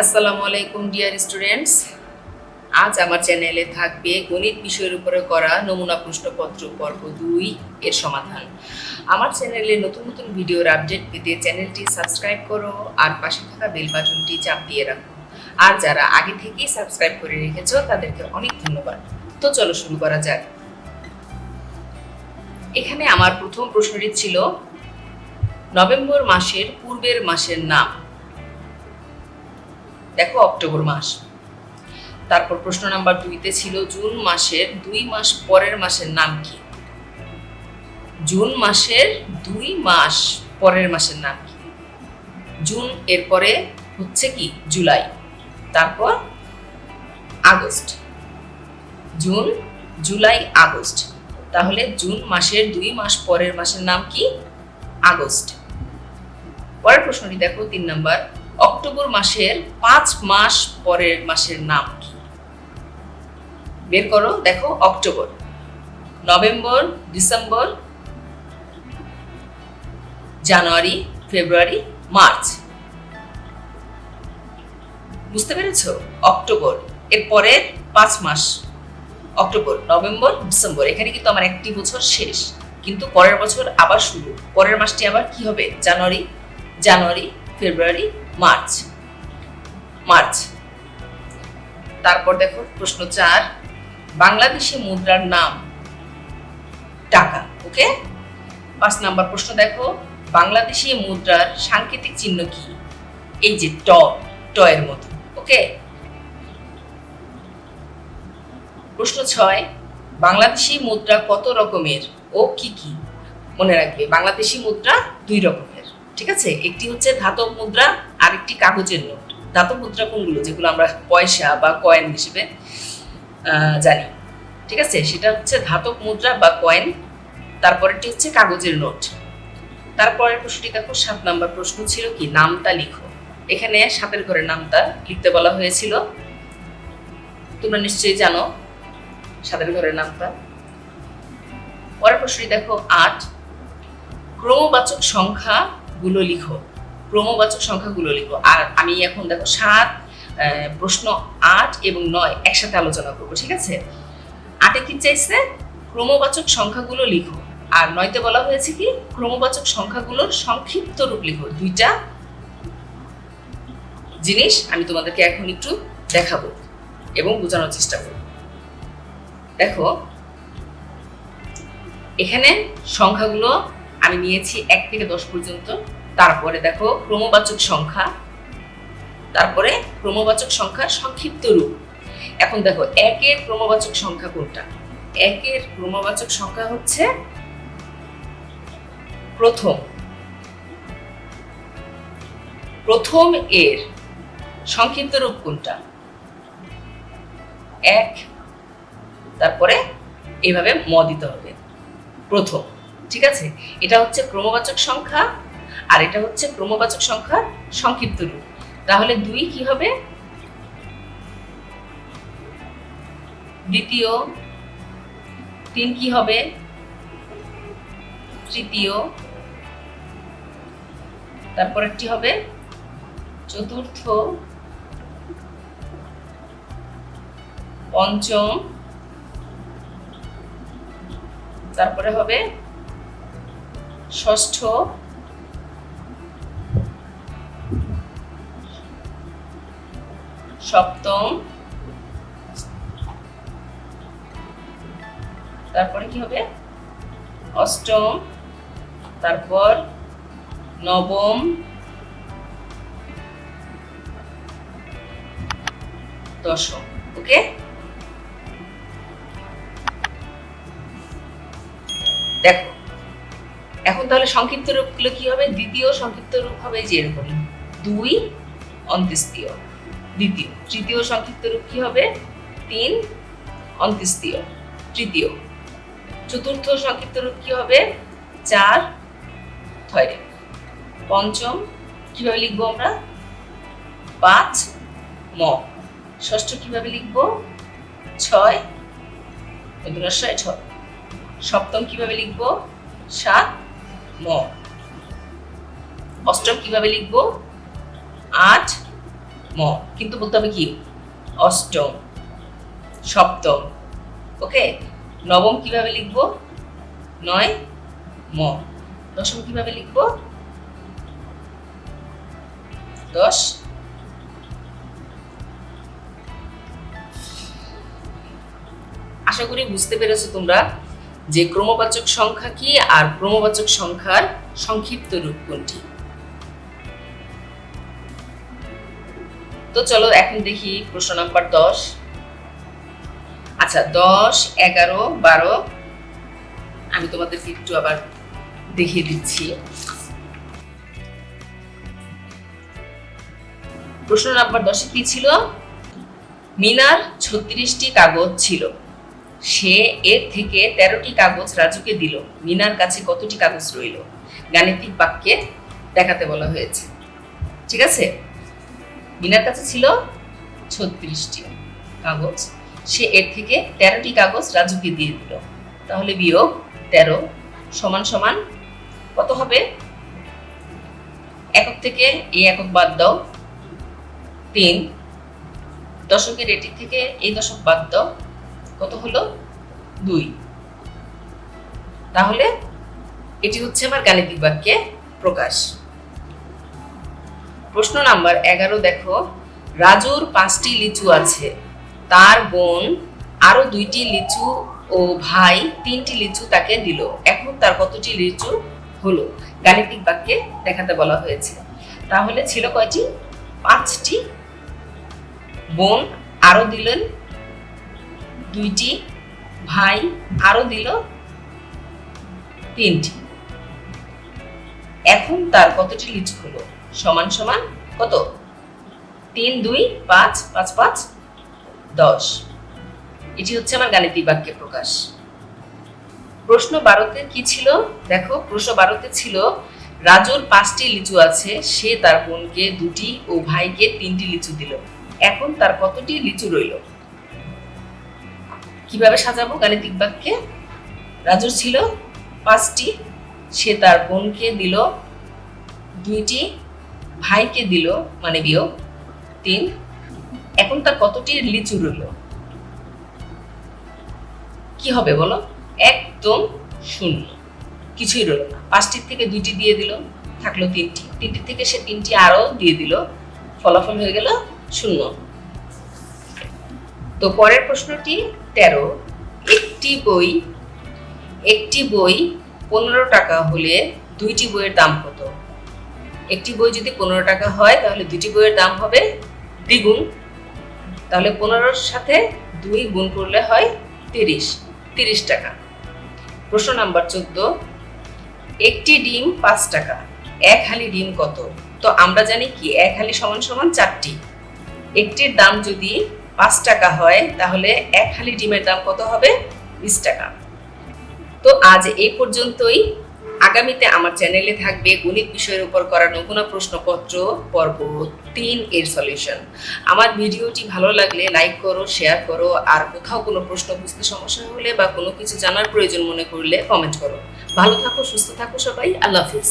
আসসালামু আলাইকুম, dear students. আজ আমার চ্যানেলে থাকবে গণিত বিষয়ের উপরে করা নমুনা প্রশ্নপত্র, পর্ব দুই এর সমাধান। আমার চ্যানেলে নতুন নতুন ভিডিওর আপডেট পেতে চ্যানেলটি সাবস্ক্রাইব করো আর পাশে থাকা বেল বাটনটি চাপ দিয়ে রাখো। আর যারা আগে থেকেই সাবস্ক্রাইব করে রেখেছো, তাদেরকে অনেক ধন্যবাদ। তো চলো শুরু করা যাক। এখানে আমার প্রথম প্রশ্নটি ছিল, নভেম্বর মাসের পূর্বের মাসের নাম। দেখো অক্টোবর মাস। তারপর প্রশ্ন নাম্বার দুইতে ছিল জুন মাসের দুই মাস পরের মাসের নাম কি? জুন মাসের দুই মাস পরের মাসের নাম কি? জুন এরপরে হচ্ছে কি? জুলাই। তারপর আগস্ট। June, July, August. তাহলে জুন মাসের দুই মাস পরের মাসের নাম কি? আগস্ট। পরের প্রশ্নটি দেখো, তিন নাম্বার। অক্টোবর মাসের পাঁচ মাস পরের মাসের নাম কি? বের করো, দেখো, October. November, December, January, February, March. বুঝতে পেরেছ? অক্টোবর। এর পরের পাঁচ মাস। October, November, December. এখানে কিন্তু আমার একটি বছর শেষ। কিন্তু পরের বছর আবার শুরু। পরের মাসটি আবার কি হবে? January January, February March. March. তারপর দেখো, প্রশ্ন চার, বাংলাদেশি মুদ্রার নাম টাকা, ওকে? পাঁচ নাম্বার প্রশ্ন দেখো, বাংলাদেশি মুদ্রার সাংকেতিক চিহ্ন কি? এই যে ট ট এর মতো, ওকে? প্রশ্ন ছয়, বাংলাদেশি মুদ্রা কত রকমের ও কি কি? মনে রাখবে, বাংলাদেশি মুদ্রা দুই রকমের। ঠিক আছে? একটি হচ্ছে ধাতব মুদ্রা আর একটি কাগজের নোট। ধাতব মুদ্রা কোনগুলো? যেগুলো আমরা পয়সা বা কয়েন হিসেবে জানি। ঠিক আছে? সেটা হচ্ছে ধাতব মুদ্রা বা কয়েন তারপরেরটি হচ্ছে কাগজের নোট। তারপরের প্রশ্নটি দেখো, সাত নাম্বার প্রশ্ন ছিল কি? নামটা লিখো। এখানে সাপের ঘরের নামটা লিখতে বলা হয়েছিল। তোমরা নিশ্চয়ই জানো সাপের ঘরের নামটা। পরের প্রশ্নটি দেখো, আট। ক্রমবাচক সংখ্যাগুলো লিখো, ক্রমবাচক সংখ্যাগুলো লিখো। আর আমি এখন দেখো সাত প্রশ্ন আট এবং নয় একসাথে আলোচনা করব, ঠিক আছে? আটে কি চাইছে? ক্রমবাচক সংখ্যাগুলো লিখো। আর নয়তে বলা হয়েছে কি? ক্রমবাচক সংখ্যাগুলোর সংক্ষিপ্ত রূপ লিখো। দুইটা জিনিস আমি তোমাদেরকে এখন একটু দেখাবো এবং বোঝানোর চেষ্টা করব। দেখো, এখানে সংখ্যাগুলো আমি নিয়েছি এক থেকে দশ পর্যন্ত। তারপরে দেখো ক্রমবাচক সংখ্যা, তারপরে ক্রমবাচক সংখ্যার সংক্ষিপ্ত রূপ। এখন দেখো একের ক্রমবাচক সংখ্যা কোনটা? একের ক্রমবাচক সংখ্যা হচ্ছে প্রথম। প্রথম এর সংক্ষিপ্ত রূপ কোনটা? এক। তারপরে এভাবে ম দিতে হবে। প্রথম। ঠিক আছে? এটা হচ্ছে ক্রমবাচক সংখ্যা আর এটা হচ্ছে ক্রমবাচক সংখ্যার সংক্ষিপ্ত রূপ। তাহলে দুই কি হবে? দ্বিতীয় তিন কি হবে? তৃতীয়। তারপরেরটি হবে চতুর্থ, পঞ্চম। তারপরে হবে ষষ্ঠ। সপ্তম। তারপরে কি হবে? অষ্টম। তারপর নবম। দশম। ওকে? দেখো এখন তাহলে সংক্ষিপ্ত রূপগুলো কি হবে? দ্বিতীয় সংক্ষিপ্ত রূপ হবে যে এরকম দুই অন্ত্যেষ্টিয়। দ্বিতীয়। তৃতীয় সংক্ষিপ্ত রূপ কি হবে? তিন অন্ত্যেষ্টিয়। তৃতীয়। চতুর্থ সংক্ষিপ্ত রূপ কি হবে? চার থয়রে পঞ্চম কীভাবে লিখব আমরা? পাঁচ ম। ষষ্ঠ কীভাবে লিখব? ছয়। ছয়। সপ্তম কীভাবে লিখব? সাত। অষ্টম কীভাবে লিখব? আট, ম। কিন্তু বলতে হবে কি? অষ্টম, সপ্তম। ওকে? নবম কীভাবে লিখব? নয়, ম। দশম কীভাবে লিখব? দশ। আশা করি বুঝতে পেরেছ তোমরা। যে ক্রমবাচক সংখ্যা কি আর ক্রমবাচক সংখ্যার সংক্ষিপ্ত রূপ কোনটি? তো চলো এখন দেখি প্রশ্ন নাম্বার দশ। আচ্ছা দশ, এগারো, বারো, আমি তোমাদেরকে একটু আবার দেখিয়ে দিচ্ছি। প্রশ্ন নাম্বার দশে কি ছিল? মিনার ছত্রিশটি কাগজ ছিল। সে এর থেকে তেরোটি কাগজ রাজুকে দিল। মিনার কাছে কতটি কাগজ রইল? গাণিতিক বাক্যে দেখাতে বলা হয়েছে। ঠিক আছে? মিনার কাছে ছিল ছত্রিশটি কাগজ। সে এর থেকে তেরোটি কাগজ রাজুকে দিয়ে দিল। তাহলে বিয়োগ তেরো সমান সমান কত হবে? একক থেকে এই একক বাদ দাও। তিন দশকের এটি থেকে এই দশক বাদ দাও। কত হলো? দুই। তাহলে এটি হচ্ছে আমার গাণিতিক বাক্যে প্রকাশ। প্রশ্ন নাম্বার এগারো দেখো। রাজুর পাঁচটি লিচু আছে। তার বোন আরও দুইটি লিচু ও ভাই তিনটি লিচু তাকে দিল। এখন তার কতটি লিচু হলো? গাণিতিক বাক্যে দেখাতে বলা হয়েছে। তাহলে ছিল কয়টি? পাঁচটি। বোন আরও দিলেন দুইটি ভাই আরও দিল তিনটি। এখন তার কতটি লিচু হলো? সমান সমান কত? তিন, দুই, পাঁচ পাঁচ পাঁচ, দশ। এটি হচ্ছে আমার গাণিতিক বাক্যে প্রকাশ। প্রশ্ন বারোতে কি ছিল? দেখো, প্রশ্ন বারোতে ছিল, রাজুর পাঁচটি লিচু আছে, সে তার বোনকে দুটি ও ভাইকে তিনটি লিচু দিল। এখন তার কতটি লিচু রইল? কীভাবে সাজাবো গাণিতিক বাক্যে? রাজুর ছিল পাঁচটি, সে তার বোনকে দিল দুইটি, ভাইকে দিল মানে বিয়োগ তিন। এখন তার কতটি লিচু রইল? কি হবে বলো? একদম শূন্য। কিছুই রইল না। পাঁচটির থেকে দুইটি দিয়ে দিল, থাকল তিনটি। তিনটির থেকে সে তিনটি আরও দিয়ে দিল। ফলাফল হয়ে গেল শূন্য। তো পরের প্রশ্নটি তেরো, একটি বই একটি বই পনেরো টাকা হলে দুইটি বইয়ের দাম কত? একটি বই যদি পনেরো টাকা হয়, তাহলে দুটি বইয়ের দাম হবে দ্বিগুণ। তাহলে পনেরোর সাথে দুই গুণ করলে হয় তিরিশ তিরিশ টাকা। প্রশ্ন নাম্বার চোদ্দ, একটি ডিম পাঁচ টাকা, এক হালি ডিম কত? তো আমরা জানি কি, এক হালি সমান সমান চারটি। একটির দাম যদি পাঁচ টাকা হয়, তাহলে এক হালি ডিমের দাম কত হবে? বিশ টাকা। তো আজ এই পর্যন্তই। আগামীতে আমার চ্যানেলে থাকবে গণিত বিষয়ের উপর করা নমুনা প্রশ্নপত্র পর্ব তিন এর সলিউশন। আমার ভিডিওটি ভালো লাগলে লাইক করো, শেয়ার করো, আর কোথাও কোনো প্রশ্ন, বুঝতে সমস্যা হলে বা কোনো কিছু জানার প্রয়োজন মনে করলে কমেন্ট করো। ভালো থাকো, সুস্থ থাকো সবাই। আল্লাহ হাফিজ।